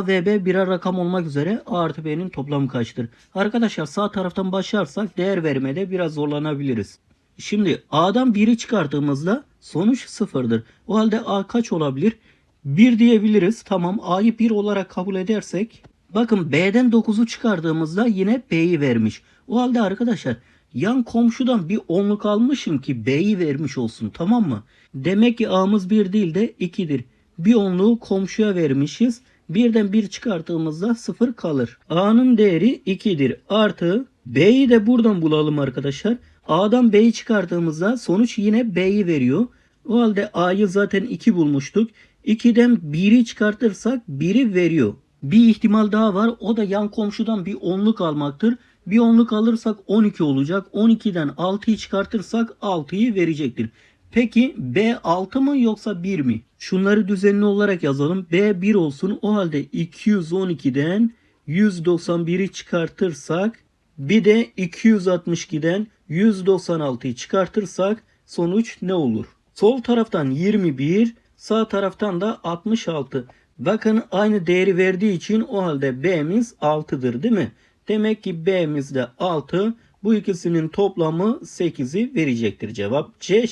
A ve B birer rakam olmak üzere A artı B'nin toplamı kaçtır? Arkadaşlar sağ taraftan başlarsak değer vermede biraz zorlanabiliriz. Şimdi A'dan 1'i çıkarttığımızda sonuç sıfırdır. O halde A kaç olabilir? 1 diyebiliriz. Tamam A'yı 1 olarak kabul edersek. Bakın B'den 9'u çıkardığımızda yine B'yi vermiş. O halde arkadaşlar yan komşudan bir onluk almışım ki B'yi vermiş olsun tamam mı? Demek ki A'mız 1 değil de 2'dir. Bir onluğu komşuya vermişiz. Birden 1 çıkarttığımızda 0 kalır. A'nın değeri 2'dir. Artı B'yi de buradan bulalım arkadaşlar. A'dan B'yi çıkarttığımızda sonuç yine B'yi veriyor. O halde A'yı zaten 2 bulmuştuk. 2'den 1'i çıkartırsak 1'i veriyor. Bir ihtimal daha var. O da yan komşudan bir onluk almaktır. Bir onluk alırsak 12 olacak. 12'den 6'yı çıkartırsak 6'yı verecektir. Peki B 6 mı yoksa 1 mi? Şunları düzenli olarak yazalım. B 1 olsun. O halde 212'den 191'i çıkartırsak bir de 262'den 196'yı çıkartırsak sonuç ne olur? Sol taraftan 21, sağ taraftan da 66. Bakın aynı değeri verdiği için o halde B'miz 6'dır değil mi? Demek ki B'miz de 6. Bu ikisinin toplamı 8'i verecektir cevap. C.